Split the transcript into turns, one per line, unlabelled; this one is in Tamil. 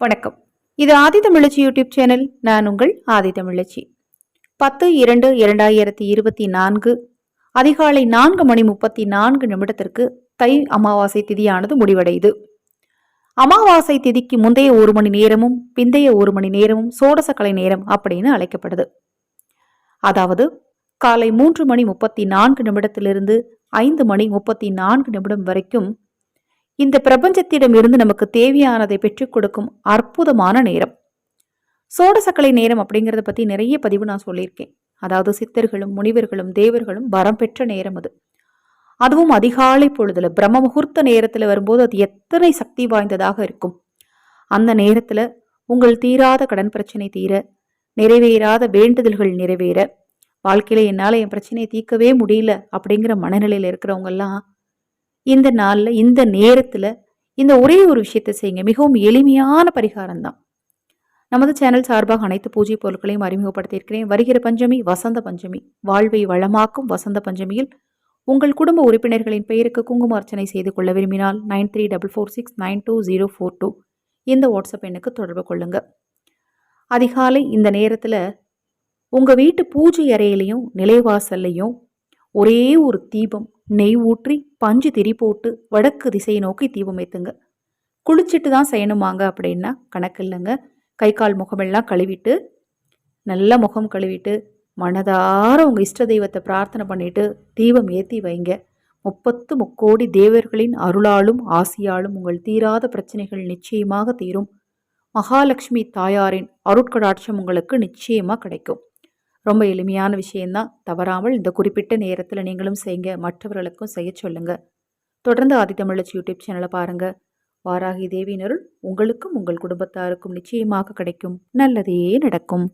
வணக்கம். இது ஆதி தமிழச்சி யூடியூப் சேனல். நான் உங்கள் ஆதி தமிழச்சி. பத்து இரண்டு இரண்டாயிரத்தி இருபத்தி நான்கு அதிகாலை நான்கு மணி முப்பத்தி நான்கு நிமிடத்திற்கு தை அமாவாசை திதியானது முடிவடையுது. அமாவாசை திதிக்கு முந்தைய ஒரு மணி நேரமும் பிந்தைய ஒரு மணி நேரமும் சோடசக்கலை நேரம் அப்படின்னு அழைக்கப்படுது. அதாவது காலை மூன்று மணி முப்பத்தி நான்கு நிமிடத்திலிருந்து ஐந்து மணி முப்பத்தி நான்கு நிமிடம் வரைக்கும் இந்த பிரபஞ்சத்திடமிருந்து நமக்கு தேவையானதை பெற்றுக் கொடுக்கும் அற்புதமான நேரம். சோடசக்கலை நேரம் அப்படிங்கிறத பற்றி நிறைய பதிவு நான் சொல்லியிருக்கேன். அதாவது சித்தர்களும் முனிவர்களும் தேவர்களும் வரம் பெற்ற நேரம் அது. அதுவும் அதிகாலை பொழுதுல பிரம்ம முகூர்த்த நேரத்தில் வரும்போது அது எத்தனை சக்தி வாய்ந்ததாக இருக்கும். அந்த நேரத்தில் உங்கள் தீராத கடன் பிரச்சனை தீர நிறைவேறாத வேண்டுதல்கள் நிறைவேற வாழ்க்கையில என்னால் என் பிரச்சனையை தீர்க்கவே முடியல அப்படிங்கிற மனநிலையில் இருக்கிறவங்கெல்லாம் இந்த நாளில் இந்த நேரத்தில் இந்த ஒரே ஒரு விஷயத்தை செய்யுங்க. மிகவும் எளிமையான பரிகாரம் தான் நமது சேனல் சார்பாக அனைத்து பூஜை பொருட்களையும் அறிமுகப்படுத்தியிருக்கிறேன். வருகிற பஞ்சமி வசந்த பஞ்சமி. வாழ்வை வளமாக்கும் வசந்த பஞ்சமியில் உங்கள் குடும்ப உறுப்பினர்களின் பெயருக்கு குங்கும அர்ச்சனை செய்து கொள்ள விரும்பினால் nine three double four six nine two zero four two இந்த வாட்ஸ்அப் எண்ணுக்கு தொடர்பு கொள்ளுங்க. அதிகாலை இந்த நேரத்தில் உங்கள் வீட்டு பூஜை அறையிலையும் நிலைவாசல்லையும் ஒரே ஒரு தீபம் நெய் ஊற்றி பஞ்சு திரி போட்டு வடக்கு திசையை நோக்கி தீபம் ஏற்றுங்க குளிச்சுட்டு தான் செய்யணுமாங்க அப்படின்னா கணக்கு இல்லைங்க. கை கால் முகமெல்லாம் கழுவிட்டு நல்ல முகம் கழுவிட்டு மனதார உங்கள் இஷ்ட தெய்வத்தை பிரார்த்தனை பண்ணிட்டு தீபம் ஏற்றி வைங்க. முப்பத்து முக்கோடி தேவர்களின் அருளாலும் ஆசியாலும் உங்கள் தீராத பிரச்சனைகள் நிச்சயமாக தீரும். மகாலட்சுமி தாயாரின் அருட்கடாட்சம் உங்களுக்கு நிச்சயமாக கிடைக்கும். ரொம்ப எளிமையான விஷயந்தான். தவறாமல் இந்த குறிப்பிட்ட நேரத்தில் நீங்களும் செய்யுங்க மற்றவர்களுக்கும் செய்ய சொல்லுங்க. தொடர்ந்து ஆதித்தமிழச்சி யூடியூப் சேனலை பாருங்க. வாராகி தேவியினருள் உங்களுக்கும் உங்கள் குடும்பத்தாருக்கும் நிச்சயமாக கிடைக்கும். நல்லதே நடக்கும்.